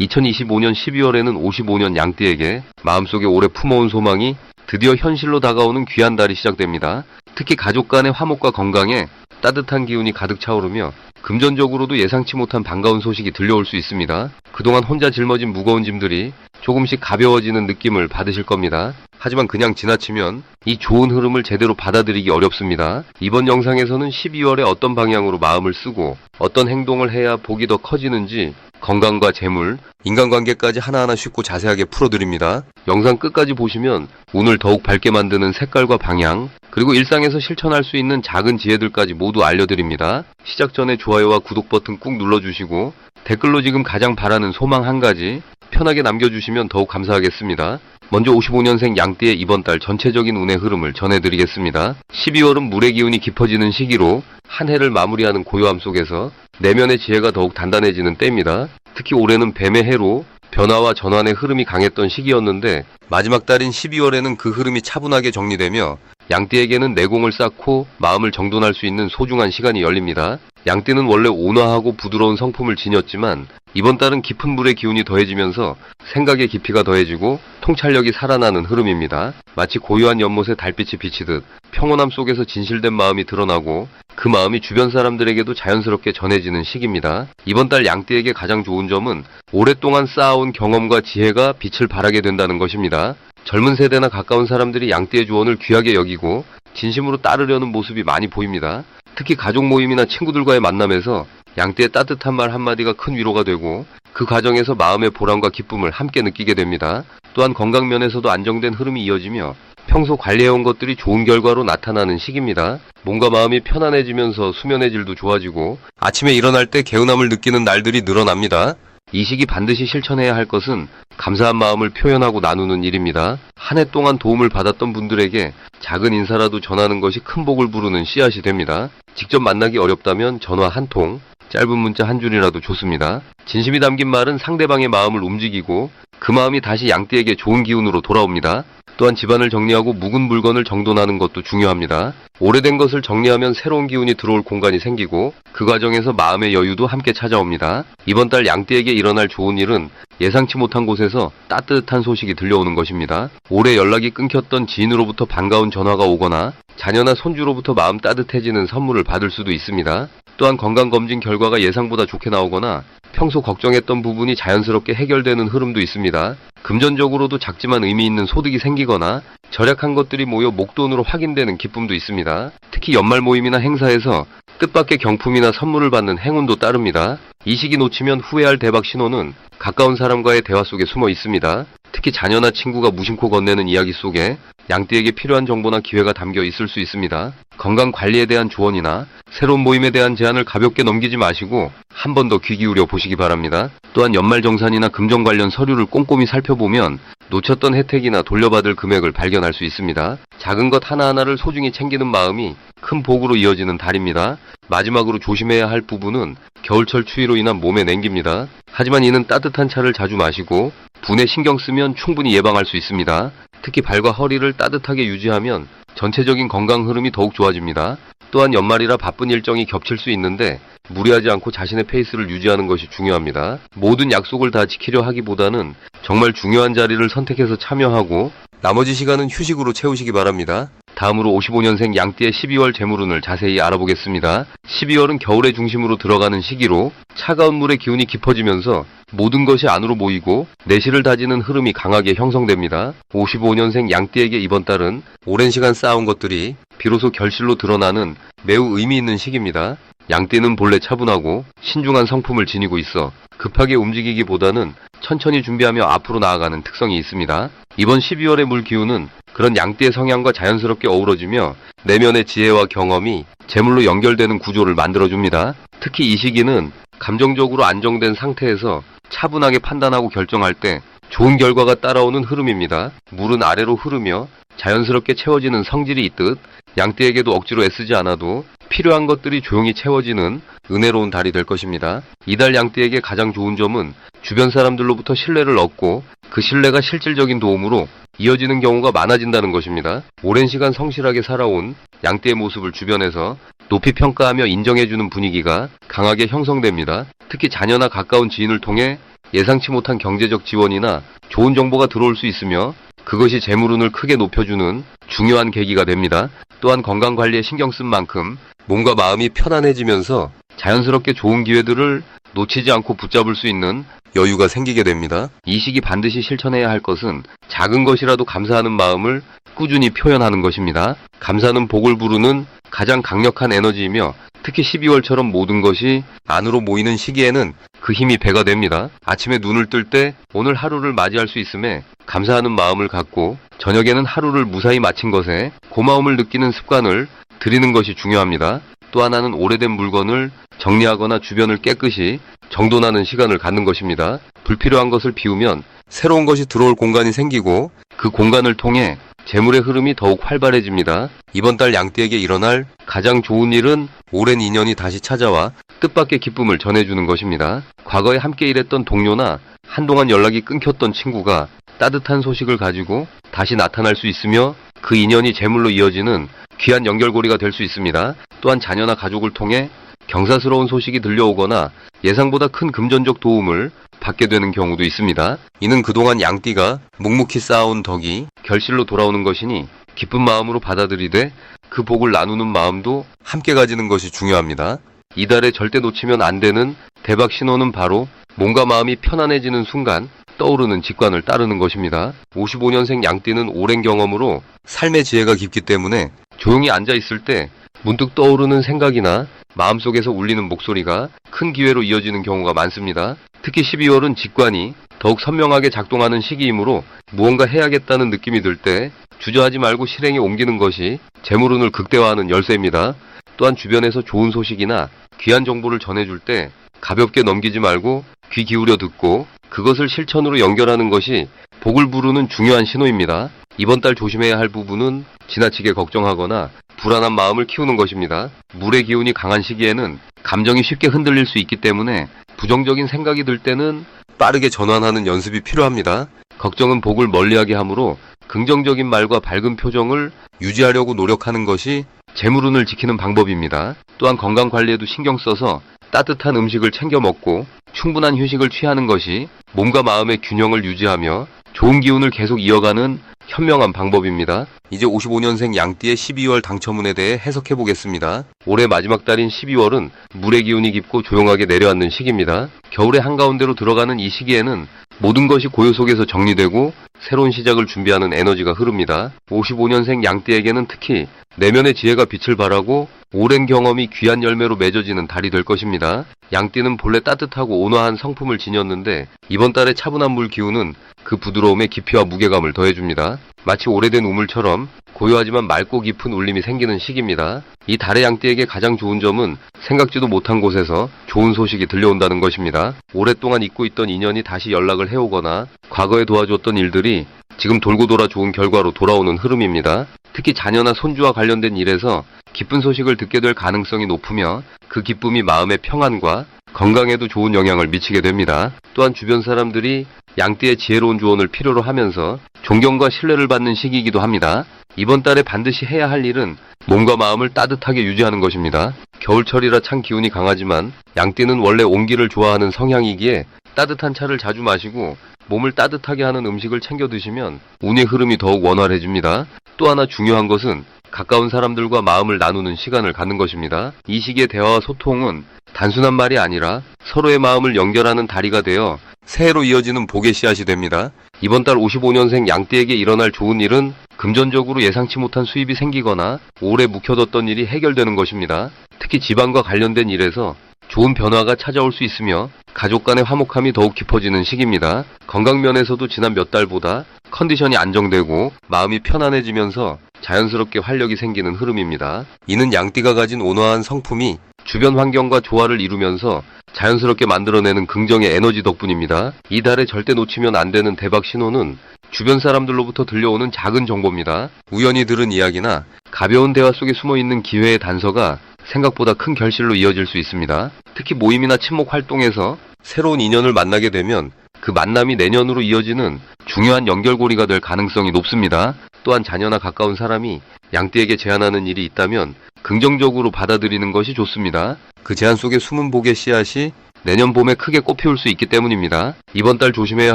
2025년 12월에는 55년 양띠에게 마음속에 오래 품어온 소망이 드디어 현실로 다가오는 귀한 달이 시작됩니다. 특히 가족 간의 화목과 건강에 따뜻한 기운이 가득 차오르며 금전적으로도 예상치 못한 반가운 소식이 들려올 수 있습니다. 그동안 혼자 짊어진 무거운 짐들이 조금씩 가벼워지는 느낌을 받으실 겁니다. 하지만 그냥 지나치면 이 좋은 흐름을 제대로 받아들이기 어렵습니다. 이번 영상에서는 12월에 어떤 방향으로 마음을 쓰고 어떤 행동을 해야 복이 더 커지는지 건강과 재물, 인간관계까지 하나하나 쉽고 자세하게 풀어드립니다. 영상 끝까지 보시면 운을 더욱 밝게 만드는 색깔과 방향, 그리고 일상에서 실천할 수 있는 작은 지혜들까지 모두 알려드립니다. 시작 전에 좋아요와 구독 버튼 꾹 눌러주시고 댓글로 지금 가장 바라는 소망 한 가지 편하게 남겨주시면 더욱 감사하겠습니다. 먼저 55년생 양띠의 이번 달 전체적인 운의 흐름을 전해드리겠습니다. 12월은 물의 기운이 깊어지는 시기로 한 해를 마무리하는 고요함 속에서 내면의 지혜가 더욱 단단해지는 때입니다. 특히 올해는 뱀의 해로 변화와 전환의 흐름이 강했던 시기였는데 마지막 달인 12월에는 그 흐름이 차분하게 정리되며 양띠에게는 내공을 쌓고 마음을 정돈할 수 있는 소중한 시간이 열립니다. 양띠는 원래 온화하고 부드러운 성품을 지녔지만 이번 달은 깊은 물의 기운이 더해지면서 생각의 깊이가 더해지고 통찰력이 살아나는 흐름입니다. 마치 고요한 연못에 달빛이 비치듯 평온함 속에서 진실된 마음이 드러나고 그 마음이 주변 사람들에게도 자연스럽게 전해지는 시기입니다. 이번 달 양띠에게 가장 좋은 점은 오랫동안 쌓아온 경험과 지혜가 빛을 발하게 된다는 것입니다. 젊은 세대나 가까운 사람들이 양띠의 조언을 귀하게 여기고 진심으로 따르려는 모습이 많이 보입니다. 특히 가족 모임이나 친구들과의 만남에서 양띠의 따뜻한 말 한마디가 큰 위로가 되고 그 과정에서 마음의 보람과 기쁨을 함께 느끼게 됩니다. 또한 건강 면에서도 안정된 흐름이 이어지며 평소 관리해온 것들이 좋은 결과로 나타나는 시기입니다. 몸과 마음이 편안해지면서 수면의 질도 좋아지고 아침에 일어날 때 개운함을 느끼는 날들이 늘어납니다. 이 시기 반드시 실천해야 할 것은 감사한 마음을 표현하고 나누는 일입니다. 한 해 동안 도움을 받았던 분들에게 작은 인사라도 전하는 것이 큰 복을 부르는 씨앗이 됩니다. 직접 만나기 어렵다면 전화 한 통, 짧은 문자 한 줄이라도 좋습니다. 진심이 담긴 말은 상대방의 마음을 움직이고 그 마음이 다시 양띠에게 좋은 기운으로 돌아옵니다. 또한 집안을 정리하고 묵은 물건을 정돈하는 것도 중요합니다. 오래된 것을 정리하면 새로운 기운이 들어올 공간이 생기고 그 과정에서 마음의 여유도 함께 찾아옵니다. 이번 달 양띠에게 일어날 좋은 일은 예상치 못한 곳에서 따뜻한 소식이 들려오는 것입니다. 오래 연락이 끊겼던 지인으로부터 반가운 전화가 오거나 자녀나 손주로부터 마음 따뜻해지는 선물을 받을 수도 있습니다. 또한 건강검진 결과가 예상보다 좋게 나오거나 평소 걱정했던 부분이 자연스럽게 해결되는 흐름도 있습니다. 금전적으로도 작지만 의미 있는 소득이 생기거나 절약한 것들이 모여 목돈으로 확인되는 기쁨도 있습니다. 특히 연말 모임이나 행사에서 뜻밖의 경품이나 선물을 받는 행운도 따릅니다. 이 시기 놓치면 후회할 대박 신호는 가까운 사람과의 대화 속에 숨어 있습니다. 특히 자녀나 친구가 무심코 건네는 이야기 속에 양띠에게 필요한 정보나 기회가 담겨 있을 수 있습니다. 건강 관리에 대한 조언이나 새로운 모임에 대한 제안을 가볍게 넘기지 마시고 한 번 더 귀 기울여 보시기 바랍니다. 또한 연말정산이나 금전 관련 서류를 꼼꼼히 살펴보면 놓쳤던 혜택이나 돌려받을 금액을 발견할 수 있습니다. 작은 것 하나하나를 소중히 챙기는 마음이 큰 복으로 이어지는 달입니다. 마지막으로 조심해야 할 부분은 겨울철 추위로 인한 몸의 냉기입니다. 하지만 이는 따뜻한 차를 자주 마시고 분에 신경 쓰면 충분히 예방할 수 있습니다. 특히 발과 허리를 따뜻하게 유지하면 전체적인 건강 흐름이 더욱 좋아집니다. 또한 연말이라 바쁜 일정이 겹칠 수 있는데 무리하지 않고 자신의 페이스를 유지하는 것이 중요합니다. 모든 약속을 다 지키려 하기보다는 정말 중요한 자리를 선택해서 참여하고 나머지 시간은 휴식으로 채우시기 바랍니다. 다음으로 55년생 양띠의 12월 재물운을 자세히 알아보겠습니다. 12월은 겨울의 중심으로 들어가는 시기로 차가운 물의 기운이 깊어지면서 모든 것이 안으로 모이고 내실을 다지는 흐름이 강하게 형성됩니다. 55년생 양띠에게 이번 달은 오랜 시간 쌓아온 것들이 비로소 결실로 드러나는 매우 의미 있는 시기입니다. 양띠는 본래 차분하고 신중한 성품을 지니고 있어 급하게 움직이기보다는 천천히 준비하며 앞으로 나아가는 특성이 있습니다. 이번 12월의 물 기운은 그런 양띠의 성향과 자연스럽게 어우러지며 내면의 지혜와 경험이 재물로 연결되는 구조를 만들어줍니다. 특히 이 시기는 감정적으로 안정된 상태에서 차분하게 판단하고 결정할 때 좋은 결과가 따라오는 흐름입니다. 물은 아래로 흐르며 자연스럽게 채워지는 성질이 있듯 양띠에게도 억지로 애쓰지 않아도 필요한 것들이 조용히 채워지는 은혜로운 달이 될 것입니다. 이달 양띠에게 가장 좋은 점은 주변 사람들로부터 신뢰를 얻고 그 신뢰가 실질적인 도움으로 이어지는 경우가 많아진다는 것입니다. 오랜 시간 성실하게 살아온 양띠의 모습을 주변에서 높이 평가하며 인정해주는 분위기가 강하게 형성됩니다. 특히 자녀나 가까운 지인을 통해 예상치 못한 경제적 지원이나 좋은 정보가 들어올 수 있으며 그것이 재물운을 크게 높여주는 중요한 계기가 됩니다. 또한 건강 관리에 신경 쓴 만큼 몸과 마음이 편안해지면서 자연스럽게 좋은 기회들을 놓치지 않고 붙잡을 수 있는 여유가 생기게 됩니다. 이 시기 반드시 실천해야 할 것은 작은 것이라도 감사하는 마음을 꾸준히 표현하는 것입니다. 감사는 복을 부르는 가장 강력한 에너지이며 특히 12월처럼 모든 것이 안으로 모이는 시기에는 그 힘이 배가 됩니다. 아침에 눈을 뜰 때 오늘 하루를 맞이할 수 있음에 감사하는 마음을 갖고 저녁에는 하루를 무사히 마친 것에 고마움을 느끼는 습관을 들이는 것이 중요합니다. 또 하나는 오래된 물건을 정리하거나 주변을 깨끗이 정돈하는 시간을 갖는 것입니다. 불필요한 것을 비우면 새로운 것이 들어올 공간이 생기고 그 공간을 통해 재물의 흐름이 더욱 활발해집니다. 이번 달 양띠에게 일어날 가장 좋은 일은 오랜 인연이 다시 찾아와 뜻밖의 기쁨을 전해주는 것입니다. 과거에 함께 일했던 동료나 한동안 연락이 끊겼던 친구가 따뜻한 소식을 가지고 다시 나타날 수 있으며 그 인연이 재물로 이어지는 귀한 연결고리가 될 수 있습니다. 또한 자녀나 가족을 통해 경사스러운 소식이 들려오거나 예상보다 큰 금전적 도움을 받게 되는 경우도 있습니다. 이는 그동안 양띠가 묵묵히 쌓아온 덕이 결실로 돌아오는 것이니 기쁜 마음으로 받아들이되 그 복을 나누는 마음도 함께 가지는 것이 중요합니다. 이달에 절대 놓치면 안 되는 대박 신호는 바로 몸과 마음이 편안해지는 순간 떠오르는 직관을 따르는 것입니다. 55년생 양띠는 오랜 경험으로 삶의 지혜가 깊기 때문에 조용히 앉아 있을 때 문득 떠오르는 생각이나 마음속에서 울리는 목소리가 큰 기회로 이어지는 경우가 많습니다. 특히 12월은 직관이 더욱 선명하게 작동하는 시기이므로 무언가 해야겠다는 느낌이 들 때 주저하지 말고 실행에 옮기는 것이 재물운을 극대화하는 열쇠입니다. 또한 주변에서 좋은 소식이나 귀한 정보를 전해줄 때 가볍게 넘기지 말고 귀 기울여 듣고 그것을 실천으로 연결하는 것이 복을 부르는 중요한 신호입니다. 이번 달 조심해야 할 부분은 지나치게 걱정하거나 불안한 마음을 키우는 것입니다. 물의 기운이 강한 시기에는 감정이 쉽게 흔들릴 수 있기 때문에 부정적인 생각이 들 때는 빠르게 전환하는 연습이 필요합니다. 걱정은 복을 멀리하게 하므로 긍정적인 말과 밝은 표정을 유지하려고 노력하는 것이 재물운을 지키는 방법입니다. 또한 건강 관리에도 신경 써서 따뜻한 음식을 챙겨 먹고 충분한 휴식을 취하는 것이 몸과 마음의 균형을 유지하며 좋은 기운을 계속 이어가는 현명한 방법입니다. 이제 55년생 양띠의 12월 당첨운에 대해 해석해 보겠습니다. 올해 마지막 달인 12월은 물의 기운이 깊고 조용하게 내려앉는 시기입니다. 겨울의 한가운데로 들어가는 이 시기에는 모든 것이 고요 속에서 정리되고 새로운 시작을 준비하는 에너지가 흐릅니다. 55년생 양띠에게는 특히 내면의 지혜가 빛을 발하고 오랜 경험이 귀한 열매로 맺어지는 달이 될 것입니다. 양띠는 본래 따뜻하고 온화한 성품을 지녔는데 이번 달의 차분한 물 기운은 그 부드러움에 깊이와 무게감을 더해줍니다. 마치 오래된 우물처럼 고요하지만 맑고 깊은 울림이 생기는 시기입니다. 이 달의 양띠에게 가장 좋은 점은 생각지도 못한 곳에서 좋은 소식이 들려온다는 것입니다. 오랫동안 잊고 있던 인연이 다시 연락을 해오거나 과거에 도와줬던 일들이 지금 돌고 돌아 좋은 결과로 돌아오는 흐름입니다. 특히 자녀나 손주와 관련된 일에서 기쁜 소식을 듣게 될 가능성이 높으며 그 기쁨이 마음의 평안과 건강에도 좋은 영향을 미치게 됩니다. 또한 주변 사람들이 양띠의 지혜로운 조언을 필요로 하면서 존경과 신뢰를 받는 시기이기도 합니다. 이번 달에 반드시 해야 할 일은 몸과 마음을 따뜻하게 유지하는 것입니다. 겨울철이라 찬 기운이 강하지만 양띠는 원래 온기를 좋아하는 성향이기에 따뜻한 차를 자주 마시고 몸을 따뜻하게 하는 음식을 챙겨 드시면 운의 흐름이 더욱 원활해집니다. 또 하나 중요한 것은 가까운 사람들과 마음을 나누는 시간을 갖는 것입니다. 이 시기의 대화와 소통은 단순한 말이 아니라 서로의 마음을 연결하는 다리가 되어 새해로 이어지는 복의 씨앗이 됩니다. 이번 달 55년생 양띠에게 일어날 좋은 일은 금전적으로 예상치 못한 수입이 생기거나 오래 묵혀뒀던 일이 해결되는 것입니다. 특히 집안과 관련된 일에서 좋은 변화가 찾아올 수 있으며 가족 간의 화목함이 더욱 깊어지는 시기입니다. 건강 면에서도 지난 몇 달보다 컨디션이 안정되고 마음이 편안해지면서 자연스럽게 활력이 생기는 흐름입니다. 이는 양띠가 가진 온화한 성품이 주변 환경과 조화를 이루면서 자연스럽게 만들어내는 긍정의 에너지 덕분입니다. 이 달에 절대 놓치면 안 되는 대박 신호는 주변 사람들로부터 들려오는 작은 정보입니다. 우연히 들은 이야기나 가벼운 대화 속에 숨어 있는 기회의 단서가 생각보다 큰 결실로 이어질 수 있습니다. 특히 모임이나 친목 활동에서 새로운 인연을 만나게 되면 그 만남이 내년으로 이어지는 중요한 연결고리가 될 가능성이 높습니다. 또한 자녀나 가까운 사람이 양띠에게 제안하는 일이 있다면 긍정적으로 받아들이는 것이 좋습니다. 그 제안 속에 숨은 복의 씨앗이 내년 봄에 크게 꽃피울 수 있기 때문입니다. 이번 달 조심해야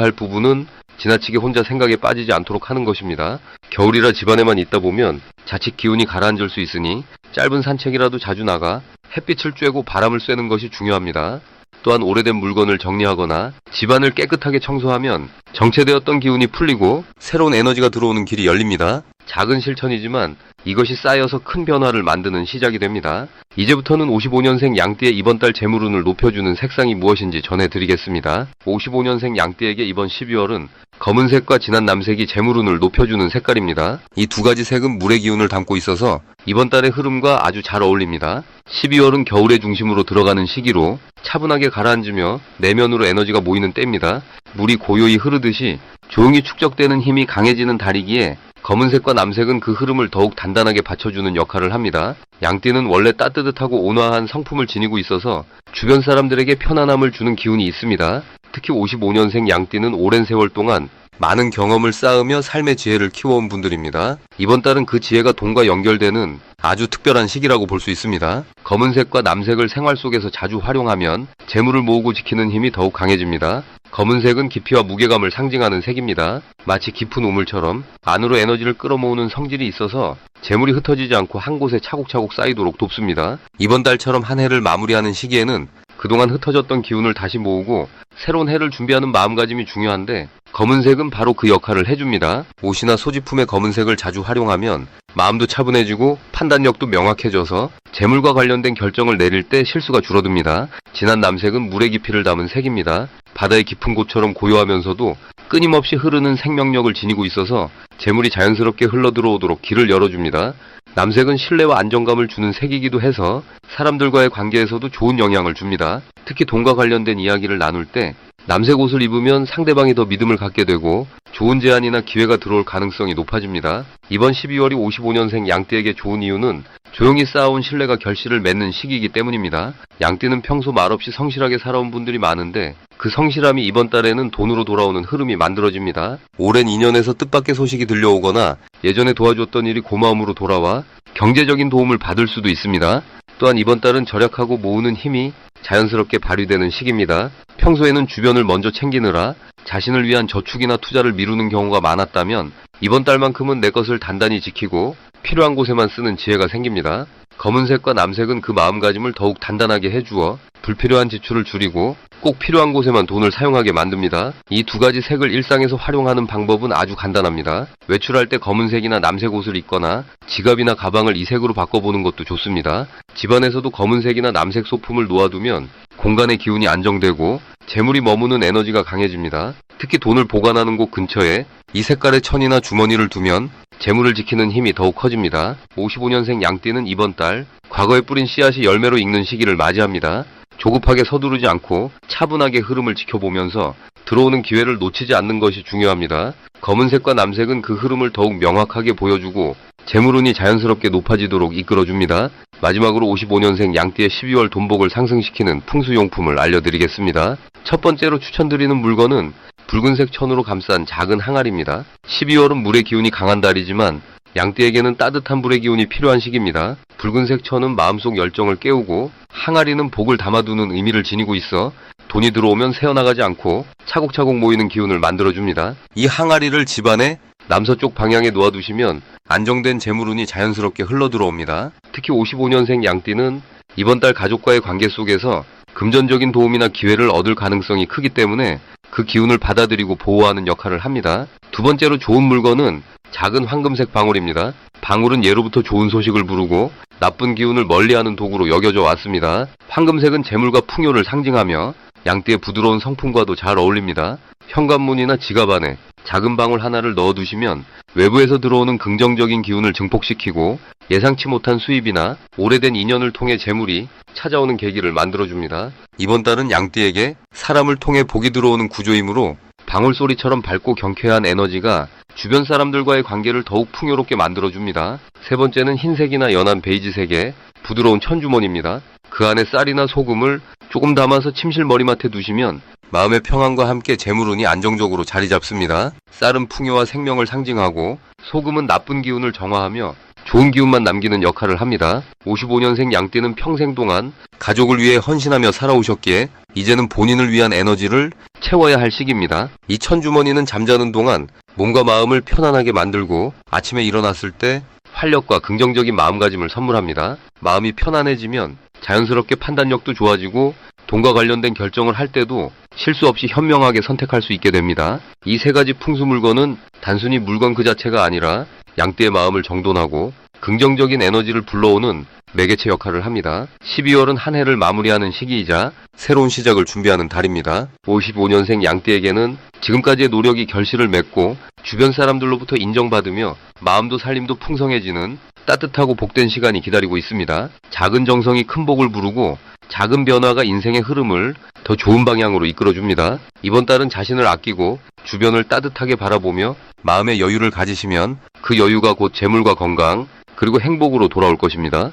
할 부분은 지나치게 혼자 생각에 빠지지 않도록 하는 것입니다. 겨울이라 집안에만 있다 보면 자칫 기운이 가라앉을 수 있으니 짧은 산책이라도 자주 나가 햇빛을 쬐고 바람을 쐬는 것이 중요합니다. 또한 오래된 물건을 정리하거나 집안을 깨끗하게 청소하면 정체되었던 기운이 풀리고 새로운 에너지가 들어오는 길이 열립니다. 작은 실천이지만 이것이 쌓여서 큰 변화를 만드는 시작이 됩니다. 이제부터는 55년생 양띠의 이번 달 재물운을 높여주는 색상이 무엇인지 전해드리겠습니다. 55년생 양띠에게 이번 12월은 검은색과 진한 남색이 재물운을 높여주는 색깔입니다. 이 두 가지 색은 물의 기운을 담고 있어서 이번 달의 흐름과 아주 잘 어울립니다. 12월은 겨울의 중심으로 들어가는 시기로 차분하게 가라앉으며 내면으로 에너지가 모이는 때입니다. 물이 고요히 흐르듯이 조용히 축적되는 힘이 강해지는 달이기에 검은색과 남색은 그 흐름을 더욱 단단하게 받쳐주는 역할을 합니다. 양띠는 원래 따뜻하고 온화한 성품을 지니고 있어서 주변 사람들에게 편안함을 주는 기운이 있습니다. 특히 55년생 양띠는 오랜 세월 동안 많은 경험을 쌓으며 삶의 지혜를 키워온 분들입니다. 이번 달은 그 지혜가 돈과 연결되는 아주 특별한 시기라고 볼 수 있습니다. 검은색과 남색을 생활 속에서 자주 활용하면 재물을 모으고 지키는 힘이 더욱 강해집니다. 검은색은 깊이와 무게감을 상징하는 색입니다. 마치 깊은 우물처럼 안으로 에너지를 끌어모으는 성질이 있어서 재물이 흩어지지 않고 한 곳에 차곡차곡 쌓이도록 돕습니다. 이번 달처럼 한 해를 마무리하는 시기에는 그동안 흩어졌던 기운을 다시 모으고 새로운 해를 준비하는 마음가짐이 중요한데 검은색은 바로 그 역할을 해줍니다. 옷이나 소지품의 검은색을 자주 활용하면 마음도 차분해지고 판단력도 명확해져서 재물과 관련된 결정을 내릴 때 실수가 줄어듭니다. 진한 남색은 물의 깊이를 담은 색입니다. 바다의 깊은 곳처럼 고요하면서도 끊임없이 흐르는 생명력을 지니고 있어서 재물이 자연스럽게 흘러들어오도록 길을 열어줍니다. 남색은 신뢰와 안정감을 주는 색이기도 해서 사람들과의 관계에서도 좋은 영향을 줍니다. 특히 돈과 관련된 이야기를 나눌 때 남색 옷을 입으면 상대방이 더 믿음을 갖게 되고 좋은 제안이나 기회가 들어올 가능성이 높아집니다. 이번 12월이 55년생 양띠에게 좋은 이유는 조용히 쌓아온 신뢰가 결실을 맺는 시기이기 때문입니다. 양띠는 평소 말없이 성실하게 살아온 분들이 많은데 그 성실함이 이번 달에는 돈으로 돌아오는 흐름이 만들어집니다. 오랜 인연에서 뜻밖의 소식이 들려오거나 예전에 도와줬던 일이 고마움으로 돌아와 경제적인 도움을 받을 수도 있습니다. 또한 이번 달은 절약하고 모으는 힘이 자연스럽게 발휘되는 시기입니다. 평소에는 주변을 먼저 챙기느라 자신을 위한 저축이나 투자를 미루는 경우가 많았다면 이번 달만큼은 내 것을 단단히 지키고 필요한 곳에만 쓰는 지혜가 생깁니다. 검은색과 남색은 그 마음가짐을 더욱 단단하게 해주어 불필요한 지출을 줄이고 꼭 필요한 곳에만 돈을 사용하게 만듭니다. 이 두 가지 색을 일상에서 활용하는 방법은 아주 간단합니다. 외출할 때 검은색이나 남색 옷을 입거나 지갑이나 가방을 이 색으로 바꿔보는 것도 좋습니다. 집안에서도 검은색이나 남색 소품을 놓아두면 공간의 기운이 안정되고 재물이 머무는 에너지가 강해집니다. 특히 돈을 보관하는 곳 근처에 이 색깔의 천이나 주머니를 두면 재물을 지키는 힘이 더욱 커집니다. 55년생 양띠는 이번 달 과거에 뿌린 씨앗이 열매로 익는 시기를 맞이합니다. 조급하게 서두르지 않고 차분하게 흐름을 지켜보면서 들어오는 기회를 놓치지 않는 것이 중요합니다. 검은색과 남색은 그 흐름을 더욱 명확하게 보여주고 재물운이 자연스럽게 높아지도록 이끌어줍니다. 마지막으로 55년생 양띠의 12월 돈복을 상승시키는 풍수용품을 알려드리겠습니다. 첫 번째로 추천드리는 물건은 붉은색 천으로 감싼 작은 항아리입니다. 12월은 물의 기운이 강한 달이지만 양띠에게는 따뜻한 불의 기운이 필요한 시기입니다. 붉은색 천은 마음속 열정을 깨우고 항아리는 복을 담아두는 의미를 지니고 있어 돈이 들어오면 새어나가지 않고 차곡차곡 모이는 기운을 만들어줍니다. 이 항아리를 집안에 남서쪽 방향에 놓아두시면 안정된 재물운이 자연스럽게 흘러들어옵니다. 특히 55년생 양띠는 이번 달 가족과의 관계 속에서 금전적인 도움이나 기회를 얻을 가능성이 크기 때문에 그 기운을 받아들이고 보호하는 역할을 합니다. 두 번째로 좋은 물건은 작은 황금색 방울입니다. 방울은 예로부터 좋은 소식을 부르고 나쁜 기운을 멀리하는 도구로 여겨져 왔습니다. 황금색은 재물과 풍요를 상징하며 양띠의 부드러운 성품과도 잘 어울립니다. 현관문이나 지갑 안에 작은 방울 하나를 넣어두시면 외부에서 들어오는 긍정적인 기운을 증폭시키고 예상치 못한 수입이나 오래된 인연을 통해 재물이 찾아오는 계기를 만들어줍니다. 이번 달은 양띠에게 사람을 통해 복이 들어오는 구조이므로 방울 소리처럼 밝고 경쾌한 에너지가 주변 사람들과의 관계를 더욱 풍요롭게 만들어줍니다. 세 번째는 흰색이나 연한 베이지색의 부드러운 천주머니입니다. 그 안에 쌀이나 소금을 조금 담아서 침실 머리맡에 두시면 마음의 평안과 함께 재물운이 안정적으로 자리 잡습니다. 쌀은 풍요와 생명을 상징하고 소금은 나쁜 기운을 정화하며 좋은 기운만 남기는 역할을 합니다. 55년생 양띠는 평생 동안 가족을 위해 헌신하며 살아오셨기에 이제는 본인을 위한 에너지를 채워야 할 시기입니다. 이 천주머니는 잠자는 동안 몸과 마음을 편안하게 만들고 아침에 일어났을 때 활력과 긍정적인 마음가짐을 선물합니다. 마음이 편안해지면 자연스럽게 판단력도 좋아지고 돈과 관련된 결정을 할 때도 실수 없이 현명하게 선택할 수 있게 됩니다. 이 세 가지 풍수 물건은 단순히 물건 그 자체가 아니라 양떼의 마음을 정돈하고 긍정적인 에너지를 불러오는 매개체 역할을 합니다. 12월은 한 해를 마무리하는 시기이자 새로운 시작을 준비하는 달입니다. 55년생 양띠에게는 지금까지의 노력이 결실을 맺고 주변 사람들로부터 인정받으며 마음도 살림도 풍성해지는 따뜻하고 복된 시간이 기다리고 있습니다. 작은 정성이 큰 복을 부르고 작은 변화가 인생의 흐름을 더 좋은 방향으로 이끌어줍니다. 이번 달은 자신을 아끼고 주변을 따뜻하게 바라보며 마음의 여유를 가지시면 그 여유가 곧 재물과 건강 그리고 행복으로 돌아올 것입니다.